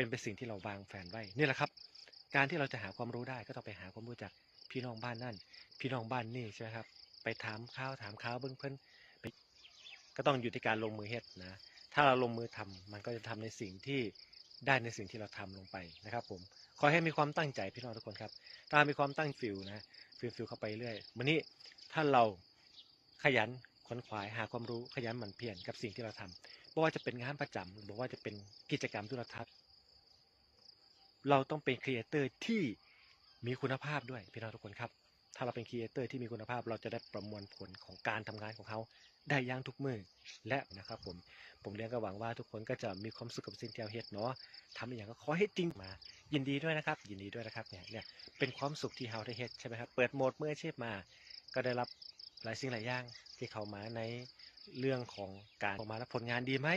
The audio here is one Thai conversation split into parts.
เป็นเป็นสิ่งที่เราวางแผนไว้นี่แหละครับ การที่เราจะหาความรู้ได้ก็ต้องไปหาความรู้จากพี่น้องบ้านนั่น พี่น้องบ้านนี่ใช่ไหมครับ ไปถามข้าวถามข้าวเบื้องเพิ่นก็ต้องอยู่ที่การลงมือเฮ็ดนะถ้าเราลงมือทำมันก็จะทำในสิ่งที่ได้ในสิ่งที่เราทำลงไปนะครับ ผมขอให้มีความตั้งใจพี่น้องทุกคนครับ ถ้ามีความตั้งฟิลนะฟิลฟิลเข้าไปเรื่อยวันนี้ถ้าเราขยันขวนขวายหาความรู้ขยันหมั่นเพียรกับสิ่งที่เราทำไม่ว่าจะเป็นงานประจำหรือว่าจะเป็นกิจกรรมทุรทัศน์ เราต้องเป็นครีเอเตอร์ที่มีคุณภาพด้วยพี่น้องทุกคนครับ ถ้าเราเป็นครีเอเตอร์ที่มีคุณภาพเราจะได้ประมวลผลของการทำงานของเขา ได้ย่างทุกมือและนะครับผมผมเรียนก็หวังว่าทุกคนก็จะมีความสุขกับสิ่งที่เราเฮ็ดเนาะทำอย่างก็ขอให้จริงมา ยินดีด้วยนะครับ ยินดีด้วยนะครับเนี่ยเนี่ยเป็นความสุขที่เราได้เฮ็ดใช่ไหมครับเปิดโหมดเมื่ออาชีพมา ก็ได้รับหลายสิ่งหลายอย่างที่เข้ามาในเรื่องของการออกมาแล้วผลงานดีไหม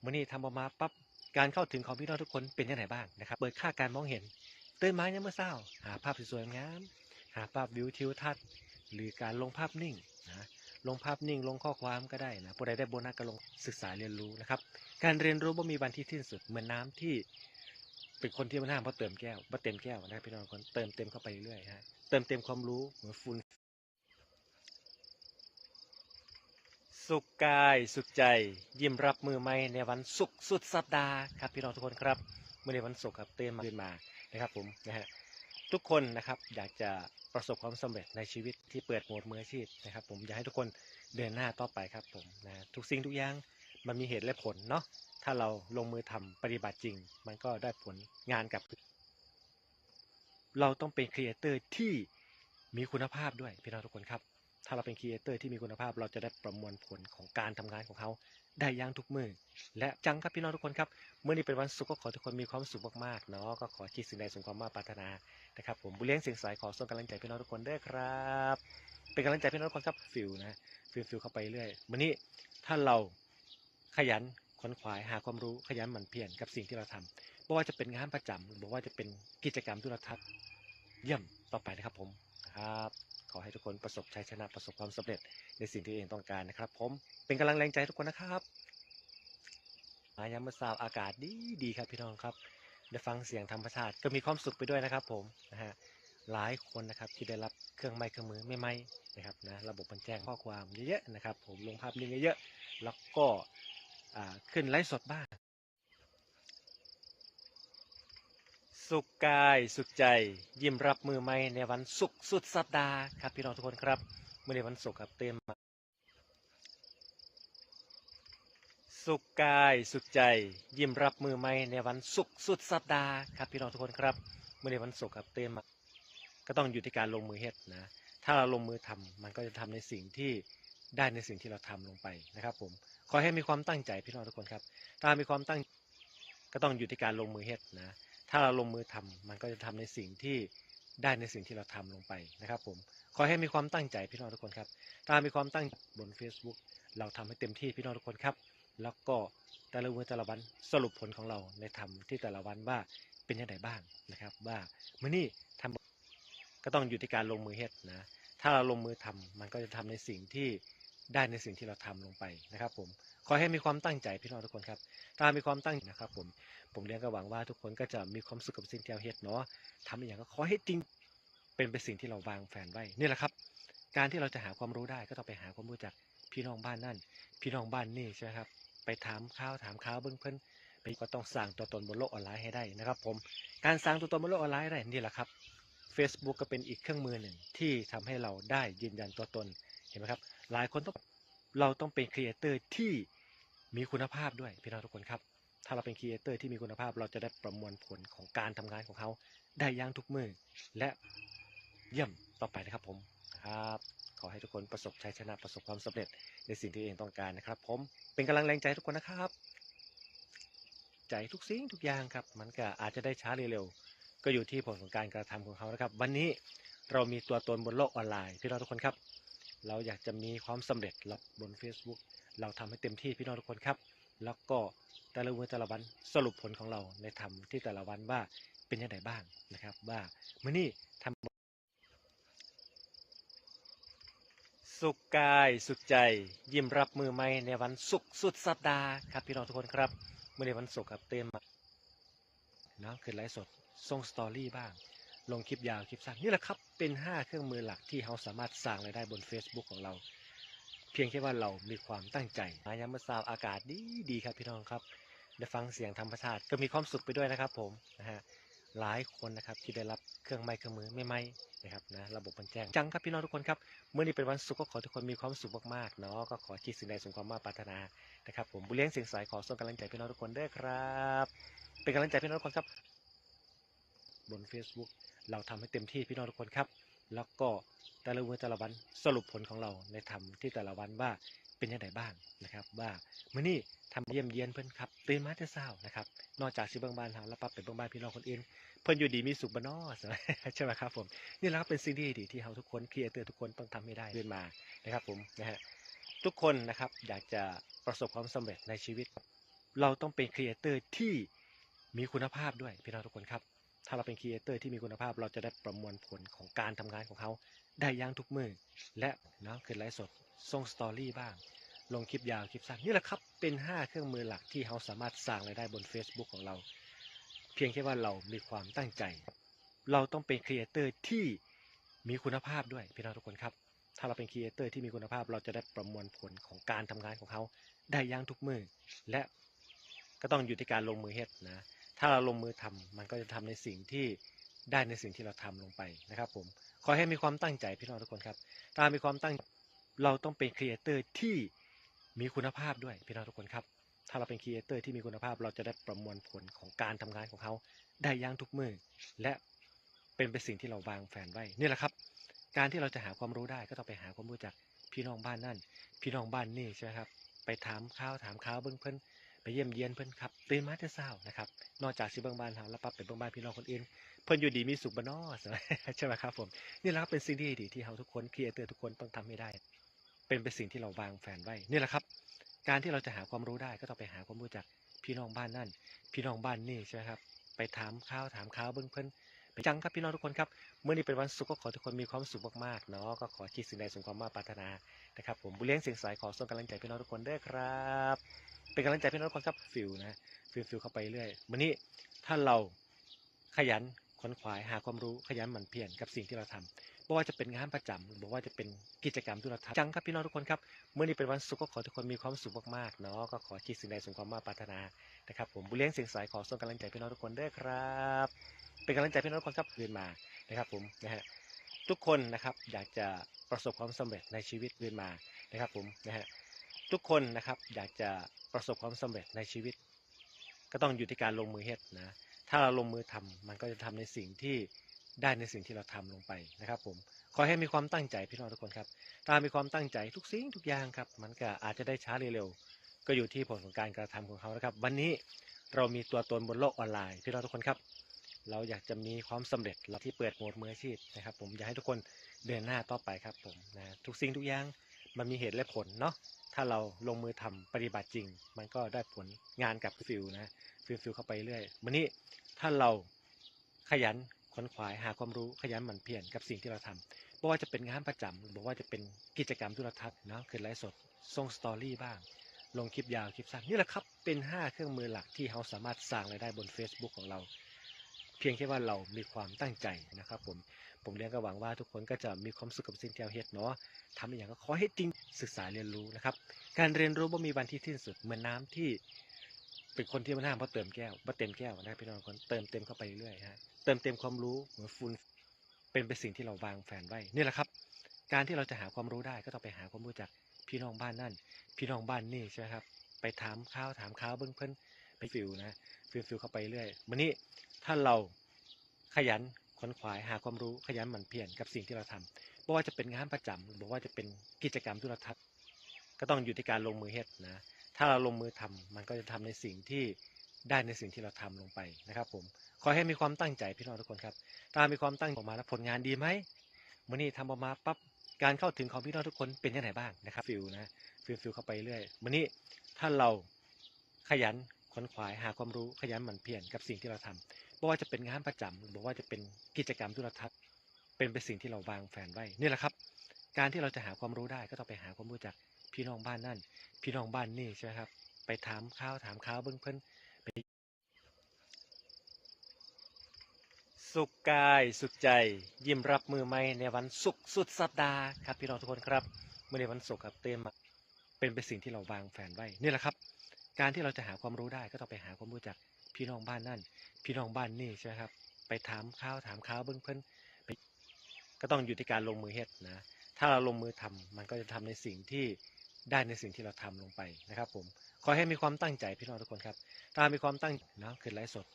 เมื่อนี้ทำออกมาปั๊บ การเข้าถึงของพี่น้องทุกคนเป็นยังไงบ้างนะครับ เปิดค่าการมองเห็นตื่นมาเนี่ยามมื่อเช้า หาภาพสวยๆงาม หาภาพวิวทิวทัศน์ หรือการลงภาพนิ่งนะลงภาพนิ่งลงข้อความก็ได้นะผู้ใดได้โบนัสก็ลงศึกษาเรียนรู้นะครับ การเรียนรู้ว่ามีวันที่สิ้นสุดเหมือนน้าที่ เป็นคนที่มันห้ามเพราะเติมแก้วเพราะเต็มแก้วนะพี่น้องคนเติมเต็มเข้าไปเรื่อยๆฮะเติมเต็มความรู้เหมือนฟูน สุขกายสุขใจ ยิ้มรับมือใหม่ในวันศุกร์สุดสัปดาห์ครับพี่น้องทุกคนครับเมื่อในวันศุกร์ครับเต้นมาขึ้นมานะครับผมนะฮะทุกคนนะครับอยากจะประสบความสำเร็จในชีวิตที่เปิดโหมดมืออาชีพนะครับผมอยากให้ทุกคนเดินหน้าต่อไปครับผมนะทุกสิ่งทุกอย่างมันมีเหตุและผลเนาะถ้าเราลงมือทำปฏิบัติจริง มันก็ได้ผลงานกับ เราต้องเป็นครีเอเตอร์ที่มีคุณภาพด้วยพี่น้องทุกคนครับ ถ้าเราเป็นครีเอเตอร์ที่มีคุณภาพ เราจะได้ประมวลผลของการทำงานของเขา ได้อย่างทุกมือ และจังครับพี่น้องทุกคนครับ เมื่อนี้เป็นวันศุกร์ก็ขอทุกคนมีความสุขมากๆเนาะก็ขอคิดสิ่งใดสมความมาปรารถนานะครับผมบุญเลี้ยงเสียงสายขอส่งกำลังใจพี่น้องทุกคนด้วยครับ เป็นกำลังใจพี่น้องทุกคนครับฟิลนะฟิลฟิลเข้าไปเรื่อยวันนี้ถ้าเราขยันขวนขวายหาความรู้ขยันหมั่นเพียรกับสิ่งที่เราทำไม่ว่าจะเป็นงานประจำหรือว่าจะเป็นกิจกรรมทุรทัศน์เยี่ยมต่อไปนะครับผมครับ ขอให้ทุกคนประสบชัยชนะประสบความสำเร็จในสิ่งที่เองต้องการนะครับ ผมเป็นกำลังแรงใจทุกคนนะครับอายามเมื่อสาวอากาศดีดีครับพี่น้องครับได้ฟังเสียงธรรมชาติก็มีความสุขไปด้วยนะครับผมนะฮะหลายคนนะครับที่ได้รับเครื่องไม้เครื่องมือไม่ไม่นะครับนะระบบมันแจ้งข้อความเยอะๆนะครับ ผมลงภาพนิ่งเยอะๆแล้วก็ขึ้นไลฟ์สดบ้าง สุขกายสุขใจ ยิ้มรับมือใหม่ในวันศุกร์สุดสัปดาห์ครับพี่น้องทุกคนครับเมื่อในวันศุกร์ครับเต็มมาสุขกายสุขใจ ยิ้มรับมือใหม่ในวันศุกร์สุดสัปดาห์ครับพี่น้องทุกคนครับเมื่อในวันศุกร์ครับเต็มมาก็ต้องอยู่ที่การลงมือเฮ็ดนะถ้าเราลงมือทำมันก็จะทำในสิ่งที่ได้ในสิ่งที่เราทำลงไปนะครับ ผมขอให้มีความตั้งใจพี่น้องทุกคนครับ ถ้ามีความตั้งก็ต้องอยู่ที่การลงมือเฮ็ดนะ ถ้าเราลงมือทำมันก็จะทำในสิ่งที่ได้ในสิ่งที่เราทำลงไปนะครับ ผมขอให้มีความตั้งใจพี่น้องทุกคนครับ ถ้ามีความตั้งบน Facebook เราทำให้เต็มที่พี่น้องทุกคนครับ แล้วก็แต่ละวันแต่ละวันสรุปผลของเราในทำที่แต่ละวันว่าเป็นยังไงบ้างนะครับ ว่ามื่อนี้ทำก็ต้องอยู่ที่การลงมือเฮ็ดนะถ้าเราลงมือทำมันก็จะทำในสิ่งที่ได้ในสิ่งที่เราทำลงไปนะครับ ผม ขอให้มีความตั้งใจพี่น้องทุกคนครับ ถ้ามีความตั้งนะครับ ผม ผมเรียนก็หวังว่าทุกคนก็จะมีความสุขกับสิ่งที่เราเฮ็ดเนาะทำอย่างก็ขอให้จริง เป็นไปสิ่งที่เราวางแผนไว้ นี่แหละครับ การที่เราจะหาความรู้ได้ก็ต้องไปหาความรู้จากพี่น้องบ้านนั่น พี่น้องบ้านนี่ใช่ไหมครับ ไปถามข้าวถามข้าวเบื้องเพิ่นไปก็ต้องสร้างตัวตนบนโลกออนไลน์ให้ได้นะครับ ผม การสร้างตัวตนบนโลกออนไลน์ได้นี่แหละครับ Facebook ก็เป็นอีกเครื่องมือหนึ่งที่ทำให้เราได้ยืนยันตัวตน เห็นไหมครับ หลายคนต้อง เราต้องเป็นครีเอเตอร์ที่มีคุณภาพด้วยพี่น้องทุกคนครับ ถ้าเราเป็นครีเอเตอร์ที่มีคุณภาพเราจะได้ประมวลผลของการทำงานของเขา ได้ย่างทุกมือและเยี่ยมต่อไปนะครับผมครับขอให้ทุกคนประสบชัยชนะประสบความสำเร็จในสิ่งที่เองต้องการนะครับ ผมเป็นกำลังแรงใจทุกคนนะครับ ใจทุกสิ่งทุกอย่างครับ มันก็อาจจะได้ช้าเร็วๆก็อยู่ที่ผลของการกระทำของเขานะครับ วันนี้เรามีตัวตนบนโลกออนไลน์พี่น้องทุกคนครับ เราอยากจะมีความสำเร็จเราบน Facebook เราทำให้เต็มที่พี่น้องทุกคนครับ แล้วก็แต่ละวันแต่ละวันสรุปผลของเราในทำที่แต่ละวันว่าเป็นยังไงบ้างนะครับ ว่ามื่อนี้ทำสุขกายสุขใจ ยิ้มรับมือใหม่ในวันศุกร์สุดสัปดาห์ครับพี่น้องทุกคนครับเมื่อในวันศุกร์ครับเต็มมาเนาะคือไลฟ์สดส่งสตอรี่บ้าง ลงคลิปยาวคลิปสั้นนี่แหละครับเป็น 5 เครื่องมือหลักที่เราสามารถสร้างรายได้บน Facebook ของเรา เพียงแค่ว่าเรามีความตั้งใจมายามเมื่อเช้าอากาศดีดีครับพี่น้องครับได้ฟังเสียงธรรมชาติก็มีความสุขไปด้วยนะครับผมนะฮะหลายคนนะครับที่ได้รับเครื่องไม้เครื่องมือไม่ไหมนะครับนะระบบมันแจ้งจังครับพี่น้องทุกคนครับเมื่อนี้เป็นวันศุกร์ก็ขอทุกคนมีความสุขมากๆเนาะก็ขอคิดสิ่งใดสมความมาปรารถนานะครับผมบุญเลี้ยงเสียงสายขอส่งกำลังใจพี่น้องทุกคนด้วยครับ เป็นกำลังใจพี่น้องทุกคนครับ บน Facebook เราทำให้เต็มที่พี่น้องทุกคนครับ แล้วก็แต่ละวันแต่ละวันสรุปผลของเราในทำที่แต่ละวันว่าเป็นยังไงบ้างนะครับ ว่ามื้อนี้ทำเยี่ยมเยียนเพิ่อนครับตื่นมาแต่เช้านะครับ นอกจากสิเบิ่งบ้านเฮาแล้วปั๊บไปเบิ่งบ้านพี่น้องคนอื่นเพิ่อนอยู่ดีมีสุขบ่น้อใช่ไหมครับผมนี่แหละครับเป็นสิ่งที่ดีที่เฮาทุกคนครีเอเตอร์ทุกคนต้องทำให้ได้เรื่อยมานะครับผมนะฮะทุกคนนะครับอยากจะประสบความสำเร็จในชีวิต เราต้องเป็นครีเอเตอร์ที่มีคุณภาพด้วยพี่น้องทุกคนครับ ถ้าเราเป็นครีเอเตอร์ที่มีคุณภาพ เราจะได้ประมวลผลของการทำงานของเขา ได้ย่างทุกมือและเนาะคือไลฟ์สดส่งสตอรี่บ้าง ลงคลิปยาวคลิปสั้นนี่แหละครับ เป็น 5 เครื่องมือหลักที่เราสามารถสร้างรายได้บน Facebook ของเรา เพียงแค่ว่าเรามีความตั้งใจ เราต้องเป็นครีเอเตอร์ที่มีคุณภาพด้วยพี่น้องทุกคนครับ ถ้าเราเป็นครีเอเตอร์ที่มีคุณภาพ เราจะได้ประมวลผลของการทำงานของเขา ได้ย่างทุกมือและก็ต้องอยู่ที่การลงมือเฮ็ดนะ ถ้าเราลงมือทำมันก็จะทำในสิ่งที่ได้ในสิ่งที่เราทำลงไปนะครับ ผมขอให้มีความตั้งใจพี่น้องทุกคนครับ ถ้ามีความตั้งเราต้องเป็นครีเอเตอร์ที่มีคุณภาพด้วยพี่น้องทุกคนครับ ถ้าเราเป็นครีเอเตอร์ที่มีคุณภาพเราจะได้ประมวลผลของการทำงานของเขา ได้ย่างทุกมือและเป็นไปสิ่งที่เราวางแผนไว้นี่แหละครับ การที่เราจะหาความรู้ได้ก็ต้องไปหาความรู้จากพี่น้องบ้านนั่น พี่น้องบ้านนี่ใช่ไหมครับ ไปถามข้าวถามข้าวเบื้องเพิ่อนไปเยี่ยมเยียนเพิ่อนครับ ตื่นมาแต่เช้านะครับ นอกจากสิเบิ่งบ้านเฮาแล้วปั๊บไปเบิ่งบ้านพี่น้องคนอื่นเพิ่นอยู่ดีมีสุขบ่น้อใช่ไหมครับผมนี่แหละครับเป็นสิ่งที่ดีที่เฮาทุกคนครีเอเตอร์ทุกคนต้องทำให้ได้ เป็นเป็นสิ่งที่เราวางแผนไว้นี่แหละครับ การที่เราจะหาความรู้ได้ก็ต้องไปหาความรู้จากพี่น้องบ้านนั่น พี่น้องบ้านนี่ใช่ไหมครับไปถามข้าวถามข้าวเบิ่งเพิ่นปจังครับพี่น้องทุกคนครับเมื่อนี้เป็นวันศุกร์ก็ขอทุกคนมีความสุขมากๆเนาะก็ขอคิดสิ่งใดสมความมาปรารถนานะครับผมบุญเลี้ยงเสียงสายขอส่งกำลังใจพี่น้องทุกคนด้วยครับ เป็นกำลังใจพี่น้องทุกคนครับฟิลนะ ฟิลฟิลเข้าไปเรื่อยวันนี้ถ้าเราขยันขนขวายหาความรู้ขยันหมั่นเพียรกับสิ่งที่เราทำไม่ว่าจะเป็นงานประจำหรือว่าจะเป็นกิจกรรมที่เราทำจังครับพี่น้องทุกคนครับเมื่อนี้เป็นวันศุกร์ก็ขอทุกคนมีความสุขมากๆเนาะก็ขอคิดสิ่งใดสมความมาปรารถนานะครับผมบุญเลี้ยงเสียงสายขอส่งกำลังใจพี่น้องทุกคนด้วยครับ เป็นกำลังใจพี่น้องทุกคนครับเรียนมานะครับผมนะฮะทุกคนนะครับอยากจะประสบความสำเร็จในชีวิตเรียนมานะครับผมนะฮะทุกคนนะครับอยากจะประสบความสำเร็จในชีวิต ก็ต้องอยู่ที่การลงมือเฮ็ดนะ ถ้าเราลงมือทำมันก็จะทำในสิ่งที่ได้ในสิ่งที่เราทำลงไปนะครับ ผม ขอให้มีความตั้งใจพี่น้องทุกคนครับ ถ้ามีความตั้งใจทุกสิ่งทุกอย่างครับ มันก็อาจจะได้ช้าเร็วๆ ก็อยู่ที่ผลของการกระทำของเขานะครับ วันนี้เรามีตัวตนบนโลกออนไลน์พี่น้องทุกคนครับ เราอยากจะมีความสำเร็จเราที่เปิดโหมดมืออาชีพนะครับ ผมอยากให้ทุกคนเดินหน้าต่อไปครับผมนะทุกสิ่งทุกอย่างมันมีเหตุและผลเนาะ ถ้าเราลงมือทำปฏิบัติจริง มันก็ได้ผลงานกับฟิลนะฟิลฟิลเข้าไปเรื่อยวันนี้ถ้าเราขยันขนขวายหาความรู้ขยันหมั่นเพียรกับสิ่งที่เราทำไม่ว่าจะเป็นงานประจำหรือว่าจะเป็นกิจกรรมทุรทัศน์เนาะคือไลฟ์สดส่งสตอรี่บ้าง ลงคลิปยาวคลิปสั้นนี่แหละครับเป็น 5 เครื่องมือหลักที่เราสามารถสร้างรายได้บน Facebook ของเรา พียงแค่ว่าเรามีความตั้งใจนะครับผมผมเรียนก็หวังว่าทุกคนก็จะมีความสุขกับสิ่งที่เราเฮ็ดเนาะทำอย่างก็ขอให้จริงศึกษาเรียนรู้นะครับ การเรียนรู้ว่ามีวันที่สิ้นสุดเหมือนน้าที่ เป็นคนที่มันห้ามเพราะเติมแก้วว่าเต็มแก้วนะพี่น้องคนเติมเต็มเข้าไปเรื่อยๆฮะเติมเต็มความรู้เหมือนฟูนเป็นเป็นสิ่งที่เราวางแผนไว้นี่แหละครับ การที่เราจะหาความรู้ได้ก็ต้องไปหาความรู้จากพี่น้องบ้านนั่น พี่น้องบ้านนี่ใช่ไหมครับไปถามข้าวถามข้าวเบื้องเพิ่น ฟิลนะฟิลฟิลเข้าไปเรื่อยวันนี้ถ้าเราขยันขวนขวายหาความรู้ขยันหมั่นเพียรกับสิ่งที่เราทำไม่ว่าจะเป็นงานประจำหรือว่าจะเป็นกิจกรรมทุรทัศน์ก็ต้องอยู่ที่การลงมือเฮ็ดนะถ้าเราลงมือทำมันก็จะทำในสิ่งที่ได้ในสิ่งที่เราทำลงไปนะครับ ผมขอให้มีความตั้งใจพี่น้องทุกคนครับ ถ้ามีความตั้งออกมาแล้วผลงานดีไหมมื่อนี้ทำออกมาปั๊บการเข้าถึงของพี่น้องทุกคนเป็นยังไงบ้างนะครับฟิลนะฟิลฟิลเข้าไปเรื่อยวันนี้ถ้าเราขยัน ขนขวายหาความรู้ขยันหมั่นเพียรกับสิ่งที่เราทำไม่ว่าจะเป็นงานประจำหรือว่าจะเป็นกิจกรรมทุรทัศน์ เป็นเป็นสิ่งที่เราวางแผนไว้นี่แหละครับ การที่เราจะหาความรู้ได้ก็ต้องไปหาความรู้จากพี่น้องบ้านนั่น พี่น้องบ้านนี่ใช่ไหมครับ ไปถามข้าวถามข้าวเบื้องเพิ่นไปสุขกายสุขใจ ยิ้มรับมือใหม่ในวันศุกร์สุดสัปดาห์ครับพี่น้องทุกคนครับเมื่อในวันศุกร์ครับเต้นมาเป็นเป็นสิ่งที่เราวางแผนไว้นี่แหละครับ การที่เราจะหาความรู้ได้ก็ต้องไปหาความรู้จากพี่น้องบ้านนั่น พี่น้องบ้านนี่ใช่ไหมครับ ไปถามข้าวถามข้าวเบื้องเพิ่นไปก็ต้องอยู่ที่การลงมือเฮ็ดนะถ้าเราลงมือทำมันก็จะทำในสิ่งที่ได้ในสิ่งที่เราทำลงไปนะครับ ผมขอให้มีความตั้งใจพี่น้องทุกคนครับ ถ้ามีความตั้งนะขึ้นไลฟ์สด